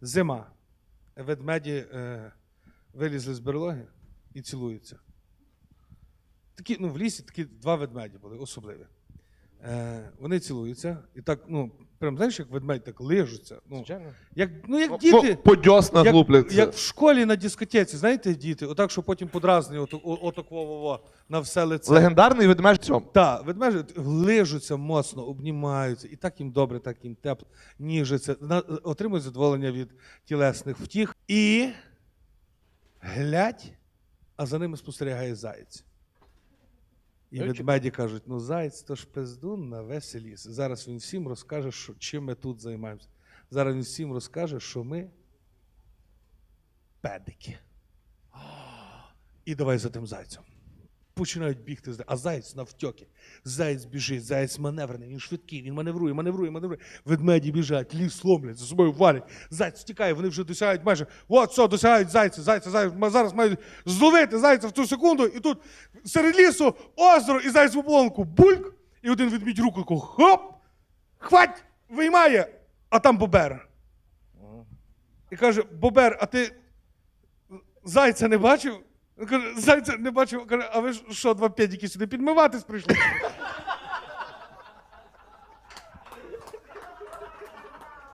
Зима. Ведмеді е, вилізли з берлоги і цілуються. Такі, ну, в лісі такі два ведмеді були особливі. Е, вони цілуються, і так, ну, прям знаєш, як ведмедь так лижуться. Ну, Звичайно. як, ну, як діти. По дьоснах Як, як в школі на дискотеці, знаєте, діти, отак, що потім подразні, отак отак во-во-во, на все лице. Легендарний ведмедь в цьому. Так, ведмежі лижуться моцно, обнімаються, і так їм добре, так їм тепло, ніжаться, на- отримують задоволення від тілесних втіх. І глядь, а за ними спостерігає заєць. І Ой, ведмеді кажуть: ну, заяць то ж пиздун на весь ліс. Зараз він всім розкаже, що, чим ми тут займаємося. Зараз він всім розкаже, що ми педики. І давай за тим зайцем. Починають бігти, а заєць навтьоки. Заєць біжить, заєць маневрений, він швидкий, він маневрує, маневрує, маневрує. Ведмеді біжать, ліс ломлять, за собою валять. Заєць втікає, вони вже досягають майже. От, все, досягають зайця, зайця, зайця. Ми зараз мають зловити зайця в ту секунду, і тут серед лісу озеро і зайць в ополонку. Бульк! І один ведмідь руку хоп! Хвать! Виймає! А там бобер. І каже: Бобер, а ти зайця не бачив? Каже, зайця не бачив. Каже, а ви що, два п'ядіки сюди підмиватись прийшли?